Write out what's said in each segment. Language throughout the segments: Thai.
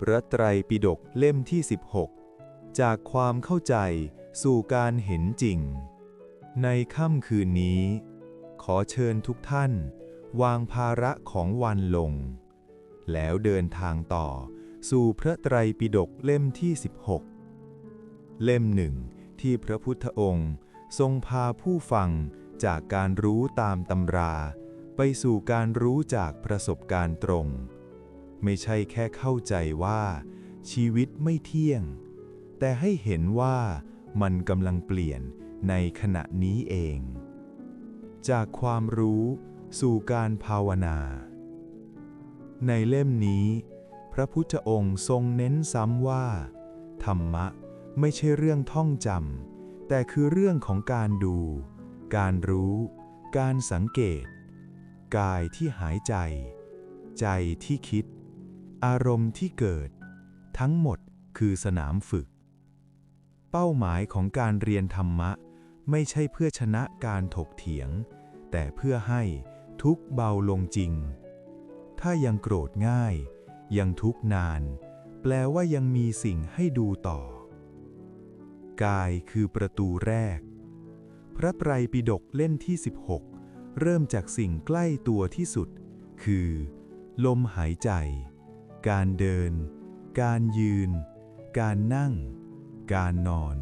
พระไตรปิฎกเล่มที่ 16 จากความเข้าใจสู่การเห็นจริง ในค่ำคืนนี้ ขอเชิญทุกท่าน วางภาระของวันลง แล้วเดินทางต่อสู่พระไตรปิฎกเล่มที่ 16 เล่มหนึ่งที่พระพุทธองค์ทรงพาผู้ฟังจากการรู้ตามตำรา ไปสู่การรู้จากประสบการณ์ตรง ไม่ใช่แค่เข้าใจว่า ชีวิตไม่เที่ยง แต่ให้เห็นว่ามันกำลังเปลี่ยนในขณะนี้เอง จากความรู้สู่การภาวนา ในเล่มนี้ พระพุทธองค์ทรงเน้นซ้ำว่า ธรรมะไม่ใช่เรื่องท่องจำแต่คือเรื่องของการดู การรู้ การสังเกต กายที่หายใจ ใจที่คิด อารมณ์ที่เกิด ทั้งหมดคือสนามฝึก เป้าหมายของการเรียนธรรมะ ไม่ใช่เพื่อชนะการถกเถียง แต่เพื่อให้ทุกเบาลงจริง ถ้ายังโกรธง่าย ยังทุกนาน แปลว่ายังมีสิ่งให้ดูต่อ กายคือประตูแรก พระไตรปิฎกเล่มที่ 16 เริ่มจากสิ่งใกล้ตัวที่สุด คือ ลมหายใจ การเดิน การยืน การนั่ง การนอน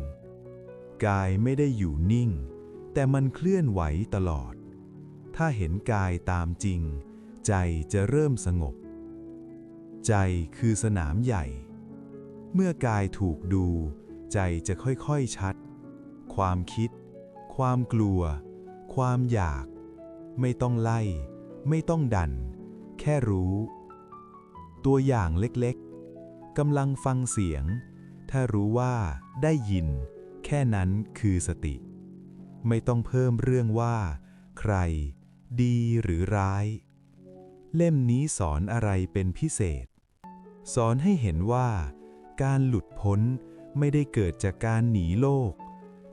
กายไม่ได้อยู่นิ่ง แต่มันเคลื่อนไหวตลอด ถ้าเห็นกายตามจริง ใจจะเริ่มสงบ ใจคือสนามใหญ่ เมื่อกายถูกดู ใจจะค่อยๆชัด ความคิด ความกลัว ความอยาก ไม่ต้องไล่ ไม่ต้องดัน แค่รู้ ตัวอย่างเล็กๆ กำลังฟังเสียง ถ้ารู้ว่าได้ยิน แค่นั้นคือสติ ไม่ต้องเพิ่มเรื่องว่า ใคร ดีหรือร้าย เล่มนี้สอนอะไรเป็นพิเศษ สอนให้เห็นว่า การหลุดพ้นไม่ได้เกิดจากการหนีโลก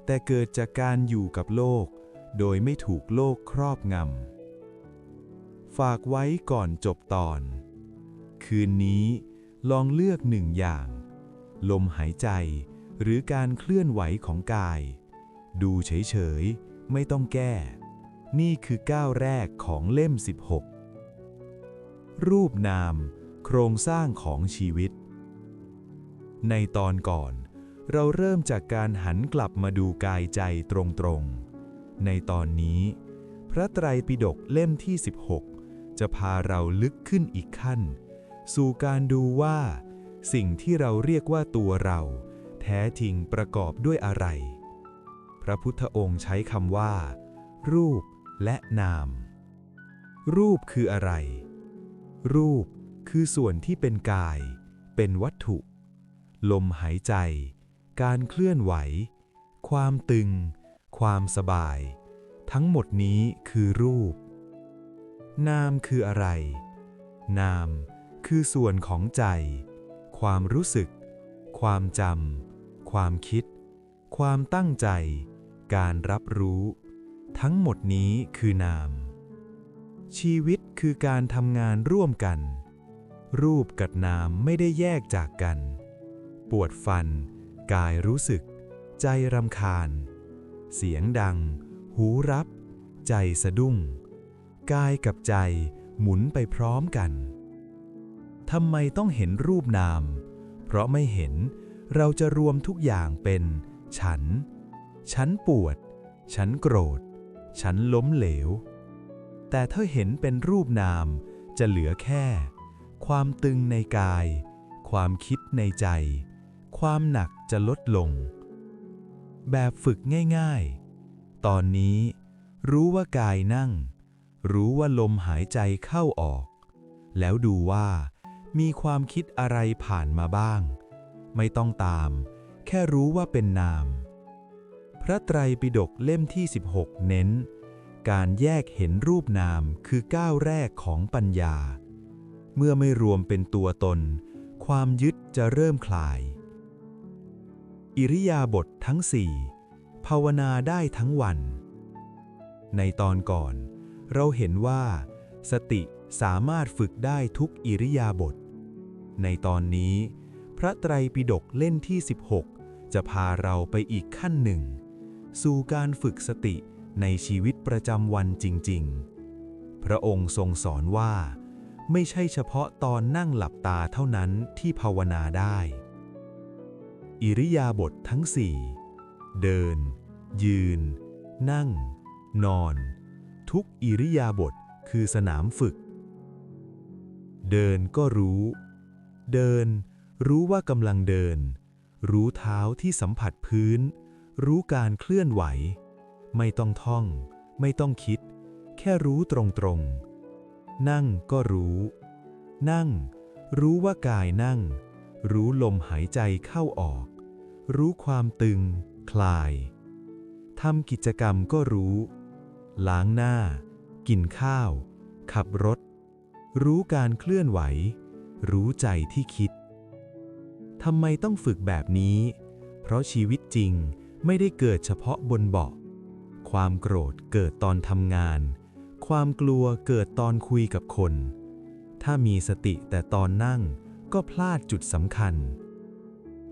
แต่เกิดจากการอยู่กับโลก โดยไม่ถูกโลกครอบงำ ฝากไว้ก่อนจบตอน คืนนี้ลองเลือกหนึ่งอย่าง ลมหายใจหรือการเคลื่อนไหวของกาย ดูเฉยๆ ไม่ต้องแก้ นี่คือก้าวแรกของเล่ม 16 รูปนาม โครงสร้างของชีวิต ในตอนก่อน เราเริ่มจากการหันกลับมาดูกายใจตรงๆ ในตอนนี้ พระไตรปิฎกเล่มที่ 16 จะพาเราลึกขึ้นอีกขั้น สู่การดูว่า สิ่งที่เราเรียกว่าตัวเรา แท้จริงประกอบด้วยอะไร พระพุทธองค์ใช้คำว่า รูปและนาม รูปคืออะไร รูปคือส่วนที่เป็นกาย เป็นวัตถุ ลมหายใจ การเคลื่อนไหว ความตึง ความสบาย ทั้งหมดนี้คือรูป นามคืออะไร นาม คือส่วนของใจ ความรู้สึก ความจำ ความคิด ความตั้งใจ การรับรู้ ทั้งหมดนี้คือนาม ชีวิตคือการทำงานร่วมกัน รูปกับนามไม่ได้แยกจากกัน ปวดฟัน กายรู้สึก ใจรำคาญ เสียงดัง หูรับ ใจสะดุ้ง กายกับใจหมุนไปพร้อมกัน ทำไมต้องเห็นรูปนาม เพราะไม่เห็นเราจะรวมทุกอย่างเป็น ฉัน ฉันปวด ฉันโกรธ ฉันล้มเหลว แต่ถ้าเห็นเป็นรูปนามจะเหลือแค่ ความตึงในกาย ความคิดในใจ ความหนักจะลดลง แบบฝึกง่ายๆ ตอนนี้รู้ว่ากายนั่ง รู้ว่าลมหายใจเข้าออก แล้วดูว่า มีความคิดอะไรผ่านมาบ้าง ไม่ต้องตาม แค่รู้ว่าเป็นนาม พระไตรปิฎกเล่มที่ 16 เน้น การแยกเห็นรูปนามคือก้าวแรกของปัญญา เมื่อไม่รวมเป็นตัวตน ความยึดจะเริ่มคลาย อิริยาบถททั้งสี่ภาวนาได้ทั้งวัน ในตอนก่อน เราเห็นว่า สติสามารถฝึกได้ทุกอิริยาบถ ในตอนนี้ พระไตรปิฎกเล่มที่ 16 จะพาเราไปอีกขั้นหนึ่ง สู่การฝึกสติในชีวิตประจำวันจริง ๆ พระองค์ทรงสอนว่า ไม่ใช่เฉพาะตอนนั่งหลับตาเท่านั้นที่ภาวนาได้ อิริยาบถททั้งสี่เดิน ยืน นั่ง นอน ทุกอิริยาบถคือสนามฝึก เดินก็รู้ เดิน รู้ว่ากำลังเดิน รู้เท้าที่สัมผัสพื้น รู้การเคลื่อนไหว ไม่ต้องท่อง ไม่ต้องคิด แค่รู้ตรงๆ นั่งก็รู้ นั่ง รู้ว่ากายนั่ง รู้ลมหายใจเข้าออก รู้ความตึง คลายทำกิจกรรมก็รู้ ล้างหน้า กินข้าว ขับรถ รู้การเคลื่อนไหว รู้ใจที่คิด ทำไมต้องฝึกแบบนี้ เพราะชีวิตจริงไม่ได้เกิดเฉพาะบนเบาะ ความโกรธเกิดตอนทำงาน ความกลัวเกิดตอนคุยกับคน ถ้ามีสติแต่ตอนนั่งก็พลาดจุดสำคัญ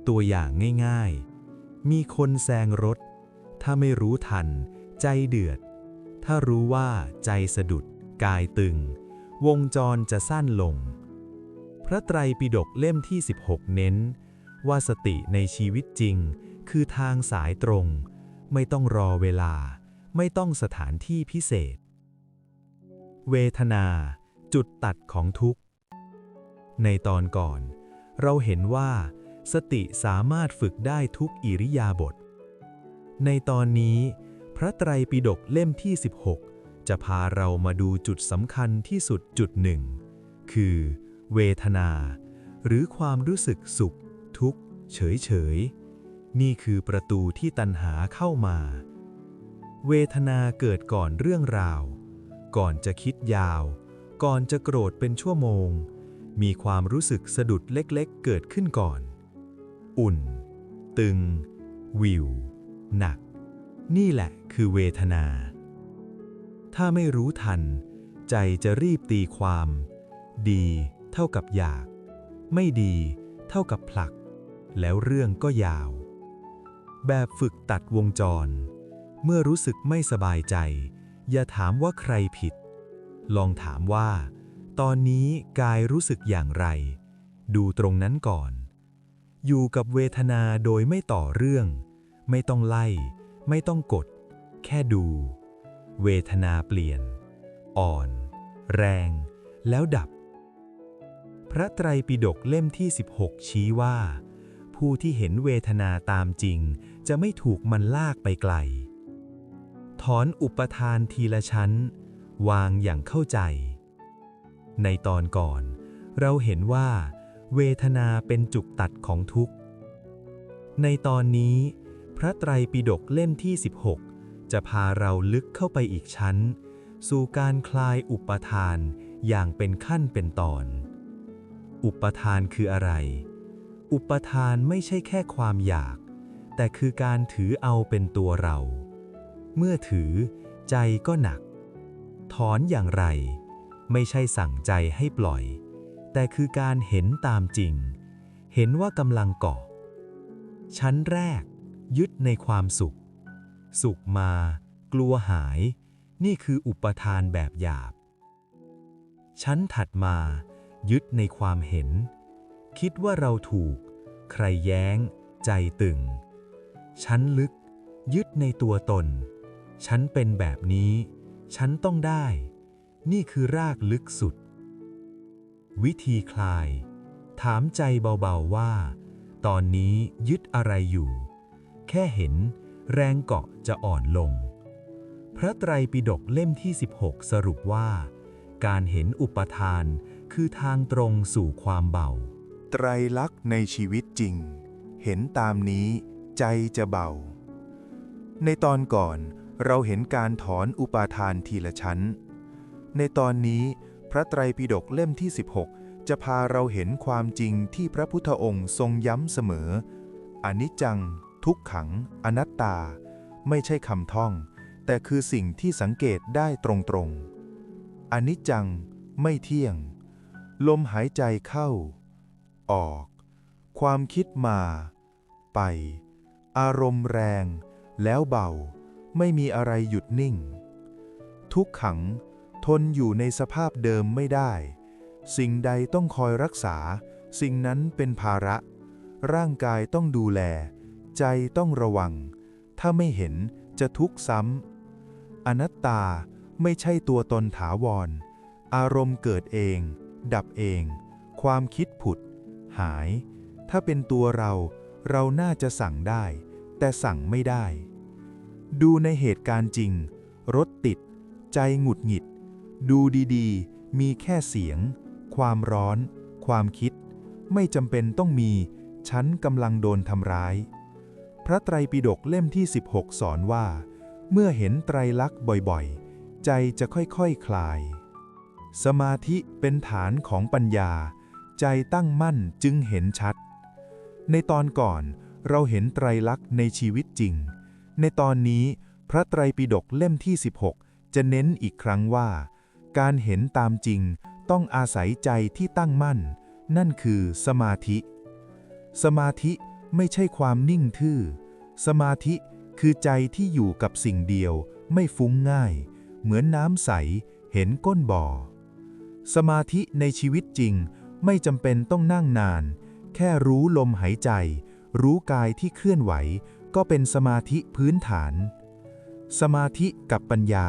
ตัวอย่างง่ายๆ มีคนแซงรถ ถ้าไม่รู้ทัน ใจเดือด ถ้ารู้ว่าใจสะดุด กายตึง วงจรจะสั้นลง ระไตรปิฎกเล่มที่ 16 เน้น ว่าสติในชีวิตจริง คือทางสายตรง ไม่ต้องรอเวลา ไม่ต้องสถานที่พิเศษ เวทนา จุดตัดของทุกข์ ในตอนก่อน เราเห็นว่า สติสามารถฝึกได้ทุกอิริยาบถในตอนนี้ พระไตรปิฎกเล่มที่ 16 จะพาเรามาดูจุดสำคัญที่สุดจุดหนึ่ง คือ เวทนา หรือความรู้สึกสุข ทุกข์ เฉยเฉย นี่คือประตูที่ตัณหาเข้ามา เวทนาเกิดก่อนเรื่องราว ก่อนจะคิดยาว ก่อนจะโกรธเป็นชั่วโมง มีความรู้สึกสะดุดเล็กๆ เกิดขึ้นก่อน อุ่น ตึง วิว หนัก นี่แหละคือเวทนา ถ้าไม่รู้ทัน ใจจะรีบตีความ ดี เท่ากับอยาก ไม่ดีเท่ากับผลัก แล้วเรื่องก็ยาว แบบฝึกตัดวงจร เมื่อรู้สึกไม่สบายใจ อย่าถามว่าใครผิด ลองถามว่า ตอนนี้กายรู้สึกอย่างไร ดูตรงนั้นก่อน อยู่กับเวทนาโดยไม่ต่อเรื่อง ไม่ต้องไล่ ไม่ต้องกด แค่ดู เวทนาเปลี่ยน อ่อน แรง แล้วดับ พระไตรปิฎกเล่มที่ 16 ชี้ว่า ผู้ที่เห็นเวทนาตามจริง จะไม่ถูกมันลากไปไกล ถอนอุปทานทีละชั้น วางอย่างเข้าใจ ในตอนก่อน เราเห็นว่า เวทนาเป็นจุกตัดของทุกข์ ในตอนนี้ พระไตรปิฎกเล่มที่ 16 จะพาเราลึกเข้าไปอีกชั้น สู่การคลายอุปทานอย่างเป็นขั้นเป็นตอน อุปทานคืออะไร อุปทานไม่ใช่แค่ความอยาก แต่คือการถือเอาเป็นตัวเรา เมื่อถือใจก็หนัก ถอนอย่างไร ไม่ใช่สั่งใจให้ปล่อย แต่คือการเห็นตามจริง เห็นว่ากำลังเกาะ ชั้นแรก ยึดในความสุข สุขมา กลัวหาย นี่คืออุปทานแบบหยาบ ชั้นถัดมา ยึดในความเห็น คิดว่าเราถูก ใครแย้ง ใจตึง ชั้นลึก ยึดในตัวตน ฉันเป็นแบบนี้ ฉันต้องได้ นี่คือรากลึกสุด วิธีคลาย ถามใจเบาๆว่า ตอนนี้ยึดอะไรอยู่ แค่เห็น แรงเกาะจะอ่อนลง พระไตรปิฎกเล่มที่ 16 สรุปว่า การเห็นอุปทาน คือทางตรงสู่ความเบา ไตรลักษณ์ในชีวิตจริง เห็นตามนี้ใจจะเบา ในตอนก่อนเราเห็นการถอนอุปาทานทีละชั้น ในตอนนี้พระไตรปิฎกเล่มที่ 16 จะพาเราเห็นความจริงที่พระพุทธองค์ทรงย้ำเสมอ อนิจจัง ทุกขัง อนัตตา ไม่ใช่คำท่อง แต่คือสิ่งที่สังเกตได้ตรงๆ อนิจจัง ไม่เที่ยง ลมหายใจเข้า ออก ความคิดมา ไป อารมณ์แรง แล้วเบา ไม่มีอะไรหยุดนิ่ง ทุกขัง ทนอยู่ในสภาพเดิมไม่ได้ สิ่งใดต้องคอยรักษา สิ่งนั้นเป็นภาระ ร่างกายต้องดูแล ใจต้องระวัง ถ้าไม่เห็นจะทุกข์ซ้ำ อนัตตาไม่ใช่ตัวตนถาวร อารมณ์เกิดเอง ดับเอง ความคิดผุด หาย ถ้าเป็นตัวเราเราน่าจะสั่งได้ แต่สั่งไม่ได้ ดูในเหตุการณ์จริง รถติด ใจหงุดหงิด ดูดีๆ มีแค่เสียง ความร้อน ความคิด ไม่จำเป็นต้องมี ฉันกำลังโดนทำร้าย พระไตรปิฎกเล่มที่ 16 สอนว่า เมื่อเห็นไตรลักษณ์บ่อยๆ ใจจะค่อยๆคคลาย สมาธิเป็นฐานของปัญญา ใจตั้งมั่นจึงเห็นชัด ในตอนก่อนเราเห็นไตรลักษณ์ในชีวิตจริง ในตอนนี้พระไตรปิฎกเล่มที่ 16 จะเน้นอีกครั้งว่า การเห็นตามจริงต้องอาศัยใจที่ตั้งมั่น นั่นคือสมาธิ สมาธิไม่ใช่ความนิ่งทื่อ สมาธิคือใจที่อยู่กับสิ่งเดียวไม่ฟุ้งง่าย เหมือนน้ำใสเห็นก้นบ่อ สมาธิในชีวิตจริงไม่จำเป็นต้องนั่งนาน แค่รู้ลมหายใจ รู้กายที่เคลื่อนไหว ก็เป็นสมาธิพื้นฐาน สมาธิกับปัญญา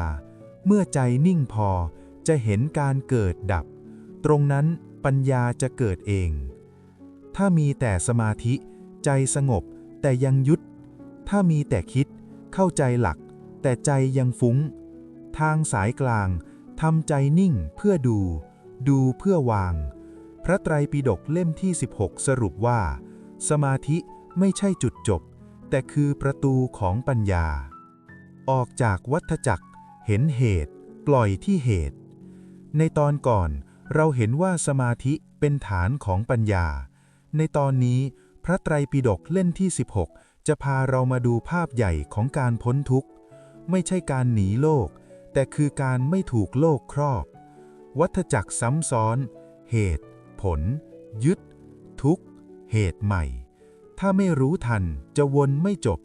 เมื่อใจนิ่งพอจะเห็นการเกิดดับ ตรงนั้นปัญญาจะเกิดเอง ถ้ามีแต่สมาธิ ใจสงบแต่ยังยุด ถ้ามีแต่คิด เข้าใจหลัก แต่ใจยังฟุ้ง ทางสายกลาง ทำใจนิ่งเพื่อดู ดูเพื่อวาง พระไตรปิฎกเล่มที่ 16 สรุปว่า สมาธิไม่ใช่จุดจบ แต่คือประตูของปัญญา ออกจากวัฏจักร เห็นเหตุ ปล่อยที่เหตุ ในตอนก่อนเราเห็นว่าสมาธิเป็นฐานของปัญญา ในตอนนี้พระไตรปิฎกเล่มที่ 16 จะพาเรามาดูภาพใหญ่ของการพ้นทุกข์ ไม่ใช่การหนีโลก แต่คือการไม่ถูกโลกครอบ วัฏจักรซ้ำซ้อน เหตุ ผล ยึด ทุกเหตุใหม่ ถ้าไม่รู้ทันจะวนไม่จบ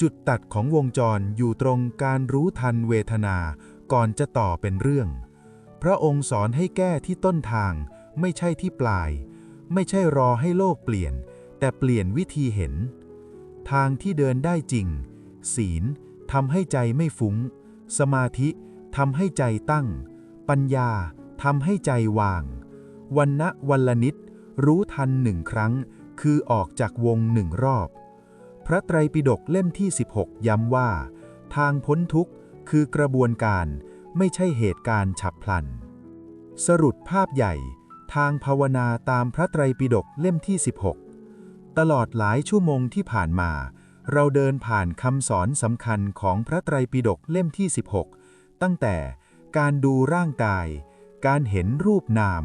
จุดตัดของวงจรอยู่ตรงการรู้ทันเวทนาก่อนจะต่อเป็นเรื่อง พระองค์สอนให้แก้ที่ต้นทาง ไม่ใช่ที่ปลาย ไม่ใช่รอให้โลกเปลี่ยน แต่เปลี่ยนวิธีเห็น ทางที่เดินได้จริง ศีลทำให้ใจไม่ฟุง้ง สมาธิทำให้ใจตั้ง ปัญญาทำให้ใจวางวันณะวันละนิดรู้ทันหนึ่งครั้ง คือออกจากวงหนึ่งรอบ พระไตรปิฎกเล่มที่ 16 ย้ำว่า ทางพ้นทุกข์คือกระบวนการไม่ใช่เหตุการณ์ฉับพลัน สรุปภาพใหญ่ ทางภาวนาตามพระไตรปิฎกเล่มที่ 16 ตลอดหลายชั่วโมงที่ผ่านมา เราเดินผ่านคำสอนสำคัญของพระไตรปิฎกเล่มที่ 16 ตั้งแต่การดูร่างกาย การเห็นรูปนาม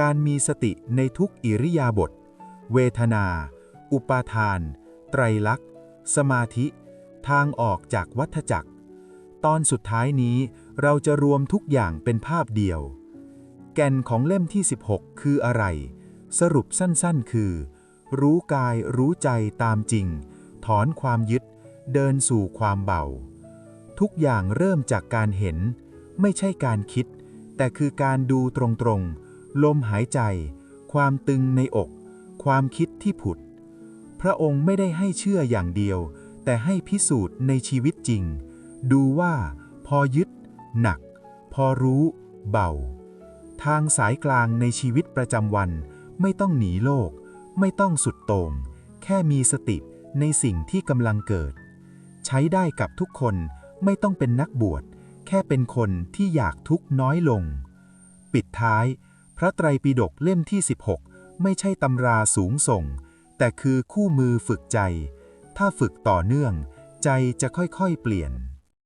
การมีสติในทุกอิริยาบถ เวทนา อุปาทาน ไตรลักษณ์ สมาธิ ทางออกจากวัฏจักร ตอนสุดท้ายนี้เราจะรวมทุกอย่างเป็นภาพเดียว แก่นของเล่มที่ 16 คืออะไร สรุปสั้นๆ คือ รู้กายรู้ใจตามจริง ถอนความยึด เดินสู่ความเบา ทุกอย่างเริ่มจากการเห็น ไม่ใช่การคิด แต่คือการดูตรงๆ ลมหายใจ ความตึงในอก ความคิดที่ผุด พระองค์ไม่ได้ให้เชื่ออย่างเดียว แต่ให้พิสูจน์ในชีวิตจริง ดูว่า พอยึด หนัก พอรู้ เบา ทางสายกลางในชีวิตประจำวัน ไม่ต้องหนีโลก ไม่ต้องสุดโต่งแค่มีสติ ในสิ่งที่กำลังเกิด ใช้ได้กับทุกคนไม่ต้องเป็นนักบวช แค่เป็นคนที่อยากทุกน้อยลง ปิดท้าย พระไตรปิฎกเล่มที่ 16 ไม่ใช่ตำราสูงส่ง แต่คือคู่มือฝึกใจ ถ้าฝึกต่อเนื่อง ใจจะค่อยๆเปลี่ยน